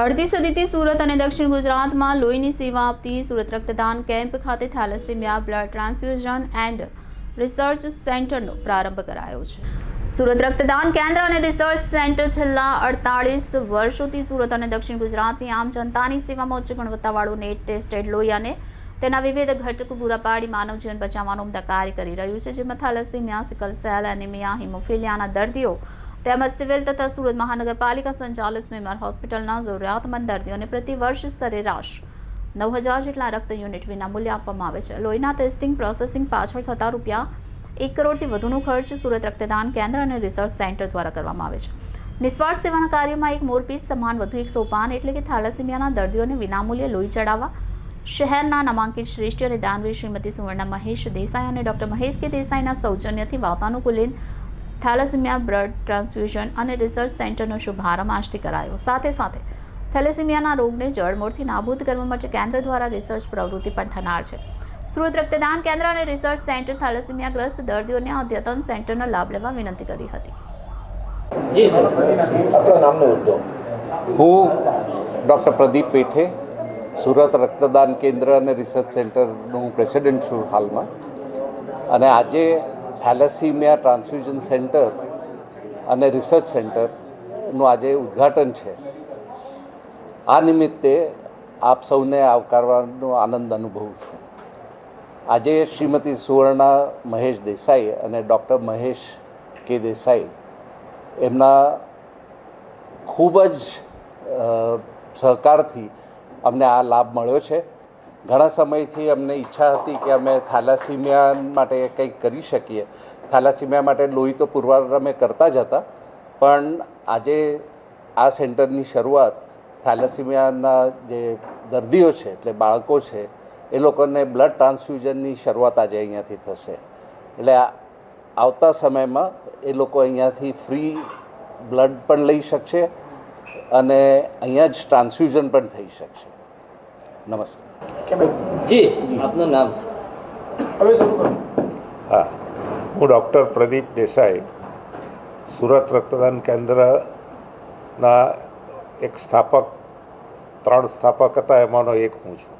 અડધી સદીથી સુરત અને દક્ષિણ ગુજરાતમાં લોહીની સેવા આપતી સુરત રક્તદાન કેમ્પ ખાતે thalassaemia, blood transfusion and research સેન્ટરનો પ્રારંભ કરાયો છે. સુરત રક્તદાન કેન્દ્ર અને રિસર્ચ સેન્ટર છેલ્લા અડતાળીસ વર્ષોથી સુરત અને દક્ષિણ ગુજરાતની આમ જનતાની સેવામાં ઉચ્ચ ગુણવત્તાવાળું નેટ ટેસ્ટેડ લોહી અને તેના વિવિધ ઘટકો પૂરા પાડી માનવ જીવન બચાવવાનું ઉમદા કાર્ય કરી રહ્યું છે, જેમાં થેલેસેમિયા, સિકલ સેલ એનિમિયા, હિમોફિલિયાના દર્દીઓ તેમજ સિવિલ તથા સુરત મહાનગરપાલિકા સંચાલિત સ્મીમર હોસ્પિટલના જરૂરિયાતમંદ દર્દીઓને પ્રતિ વર્ષ સરેરાશ નવ હજાર જેટલા રક્ત યુનિટ વિના આપવામાં આવે છે. લોહીના ટેસ્ટિંગ પ્રોસેસિંગ પાછળ થતા રૂપિયા એક કરોડથી વધુનો ખર્ચ સુરત રક્તદાન કેન્દ્ર અને રિસર્ચ સેન્ટર દ્વારા કરવામાં આવે છે. નિસ્વાર્થ સેવાના કાર્યમાં એક મોરપીચ સમાન વધુ એક સોપાન એટલે કે થેલેસેમિયાના દર્દીઓને વિનામૂલ્યે લોહી ચડાવવા, શહેરના નામાંકિત શ્રેષ્ઠ અને દાનવીર શ્રીમતી સુવર્ણા મહેશ દેસાઈ અને ડોક્ટર મહેશ કે દેસાઈના સૌજન્યથી વાતાનુકૂલિત થેલેસેમિયા બ્લડ ટ્રાન્સફ્યુઝન અને રિસર્ચ સેન્ટરનો શુભારંભ આજથી કરાયો. સાથે સાથે થેલેસેમિયાના રોગને જળમૂળથી નાબૂદ કરવા માટે કેન્દ્ર દ્વારા રિસર્ચ પ્રવૃત્તિ પણ થનાર છે. સુરત રક્તદાન કેન્દ્ર અને રિસર્ચ સેન્ટર થેલેસેમિયાગ્રસ્ત દર્દીઓને અદ્યતન સેન્ટરનો લાભ લેવા વિનંતી કરી હતી. હું ડૉક્ટર પ્રદીપ પેઠે સુરત રક્તદાન કેન્દ્ર અને રિસર્ચ સેન્ટરનું પ્રેસિડેન્ટ છું હાલમાં. અને આજે થેલેસીમિયા ટ્રાન્સફ્યુઝન સેન્ટર અને રિસર્ચ સેન્ટરનું આજે ઉદ્ઘાટન છે. આ નિમિત્તે આપ સૌને આવકારવાનો આનંદ અનુભવું છું. આજે શ્રીમતી સુવર્ણા મહેશ દેસાઈ અને ડૉક્ટર મહેશ કે દેસાઈ એમના ખૂબ જ સહકારથી અમને આ લાભ મળ્યો છે. ઘણા સમયથી અમને ઈચ્છા હતી કે અમે થાલાસીમિયા માટે કંઈક કરી શકીએ. થાલાસીમિયા માટે લોહી તો પુરવાર અમે કરતા જ હતા. પણ આજે આ સેન્ટરની શરૂઆત થાલાસીમિયાના જે દર્દીઓ છે, એટલે બાળકો છે, એ લોકોને બ્લડ ટ્રાન્સફ્યુઝનની શરૂઆત આજે અહીંયાથી થશે. એટલે આવતા સમયમાં એ લોકો અહીંયાથી ફ્રી બ્લડ પણ લઈ શકશે અને અહીંયા જ ટ્રાન્સફ્યુઝન પણ થઈ શકશે. નમસ્તે. કે જી આપનું નામ? હવે શરૂ કરો. હા હું ડૉક્ટર પ્રદીપ દેસાઈ સુરત રક્તદાન કેન્દ્રના એક સ્થાપક ત્રણ સ્થાપક હતા એમાંનો એક હું છું.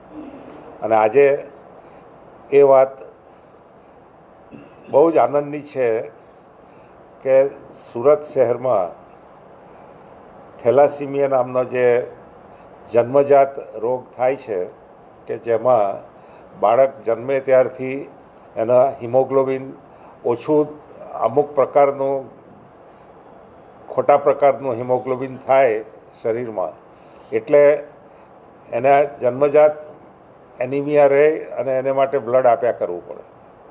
અને આજે એ વાત બહુ જ આનંદની છે કે સુરત શહેરમાં થેલાસીમિયા નામનો જે જન્મજાત રોગ થાય છે કે જેમાં બાળક જન્મે ત્યારથી એના હિમોગ્લોબિન ઓછું અમુક પ્રકારનું, ખોટા પ્રકારનું હિમોગ્લોબિન થાય શરીરમાં. એટલે એના જન્મજાત એનિમિયા રહે અને એને માટે બ્લડ આપ્યા કરવું પડે.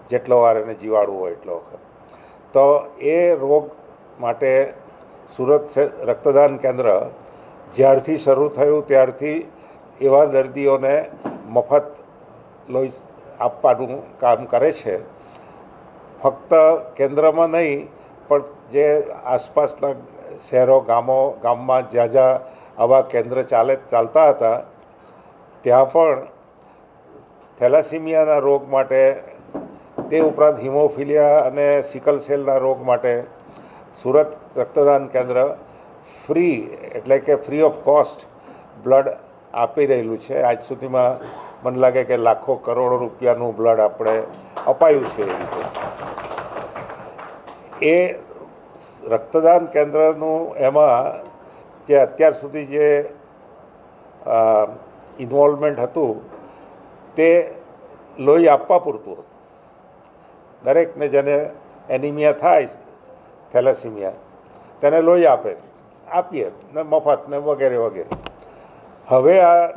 જેટલો વાર એને જીવાડવું હોય એટલો વખત. તો એ રોગ માટે સુરત રક્તદાન કેન્દ્ર જ્યારથી શરૂ થયું ત્યારથી એવા દર્દીઓને મફત લોહી આપવાનું કામ કરે છે. ફક્ત કેન્દ્રમાં નહીં, પણ જે આસપાસના શહેરો, ગામો, ગામમાં જ્યાં જ્યાં આવા કેન્દ્ર ચાલે, ચાલતા હતા, ત્યાં પણ થેલાસીમિયાના રોગ માટે, તે ઉપરાંત હિમોફિલિયા અને સિકલ સેલના રોગ માટે સુરત રક્તદાન કેન્દ્ર ફ્રી એટલે કે ફ્રી ઓફ કોસ્ટ બ્લડ આપી રહેલું છે. આજ સુધીમાં મને લાગે કે લાખો કરોડો રૂપિયાનું બ્લડ આપણે અપાયું છે એ રીતે. એ રક્તદાન કેન્દ્રનું એમાં જે અત્યાર સુધી જે ઇન્વોલ્વમેન્ટ હતું, તે લોહી આપવા પૂરતું હતું. દરેકને જેને એનિમિયા થાય થેલેસીમિયા તેને લોહી આપે. આપીએ, ને મફત, ને વગેરે વગેરે. હવે આ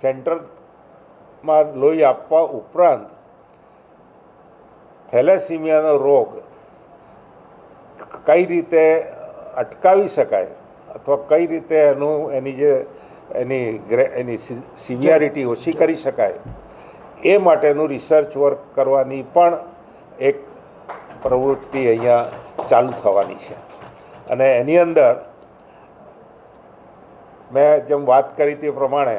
સેન્ટરમાં લોહી આપવા ઉપરાંત થેલેસીમિયાનો રોગ કઈ રીતે અટકાવી શકાય અથવા કઈ રીતે એનું, એની જે, એની એની સિવિયારિટી ઓછી કરી શકાય, એ માટેનું રિસર્ચ વર્ક કરવાની પણ એક પ્રવૃત્તિ અહીંયા ચાલુ થવાની છે. અને એની અંદર મેં જેમ વાત કરી તે પ્રમાણે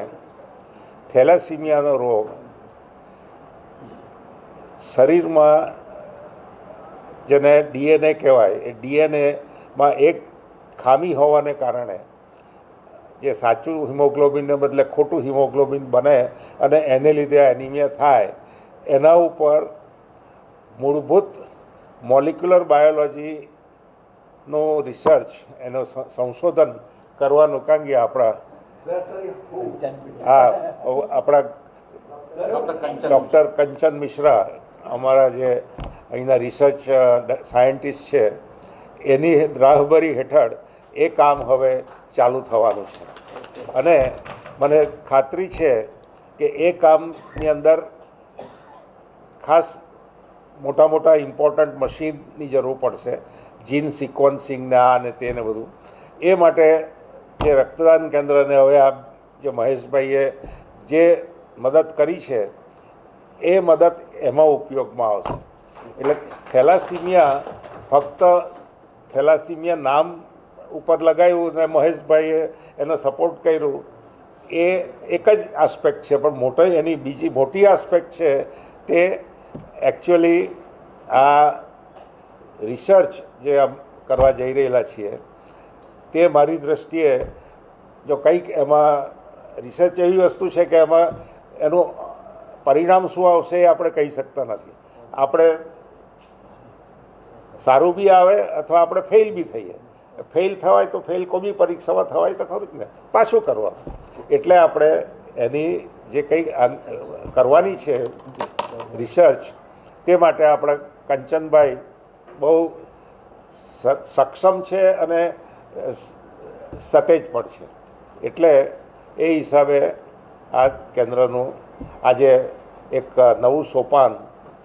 થેલાસીમિયાનો રોગ શરીરમાં જેને ડીએનએ કહેવાય, એ ડીએનએમાં એક ખામી હોવાને કારણે જે સાચું હિમોગ્લોબિનને બદલે ખોટું હિમોગ્લોબિન બને અને એને લીધે એનિમિયા થાય, એના ઉપર મૂળભૂત મોલિક્યુલર બાયોલોજીનો રિસર્ચ, એનો સંશોધન કરવાનું કાંગી આપણા હા આપણા ડૉક્ટર કંચન મિશ્રા અમારા જે અહીંના રિસર્ચ સાયન્ટિસ્ટ છે એની રાહબરી હેઠળ એ કામ હવે ચાલુ થવાનું છે. અને મને ખાતરી છે કે એ કામની અંદર ખાસ મોટા મોટા ઇમ્પોર્ટન્ટ મશીનની જરૂર પડશે જીન સિક્વન્સિંગના અને તેને બધું. એ માટે જે રક્તદાન કેન્દ્રને હવે આ જે મહેશભાઈએ જે મદદ કરી છે, એ મદદ એમાં ઉપયોગમાં આવશે. એટલે થેલાસીમિયા ફક્ત થેલાસીમિયા નામ ઉપર લગાવ્યું ને મહેશભાઈએ એનો સપોર્ટ કર્યું, એ એક જ આસ્પેક્ટ છે, પણ મોટો એની બીજી મોટી આસ્પેક્ટ છે, તે એકચ્યુઅલી આ રિસર્ચ જે કરવા જઈ રહેલા છીએ તે મારી દૃષ્ટિએ જો કંઈક એમાં રિસર્ચ એવી વસ્તુ છે કે એમાં એનું પરિણામ શું આવશે એ આપણે કહી શકતા નથી. આપણે સારું બી આવે અથવા આપણે ફેલ બી થઈએ. ફેલ થવાય તો ફેલ બી પરીક્ષામાં થવાય તો ખરું જ ને. પાછું કરવાનું એટલે આપણે એની જે કંઈ કરવાની છે રિસર્ચ તે માટે આપણે કંચનભાઈ બહુ સક્ષમ છે અને સતેજ પણ છે એટલે એ હિસાબે આ કેન્દ્રનું આજે એક નવું સોપાન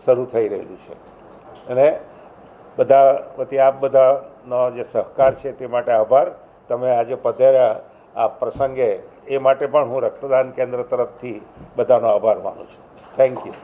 શરૂ થઈ રહેલું છે. અને બધા વતી આપ બધાનો જે સહકાર છે તે માટે આભાર. તમે આજે પધાર્યા આ પ્રસંગે એ માટે પણ હું રક્તદાન કેન્દ્ર તરફથી બધાનો આભાર માનું છું. Thank you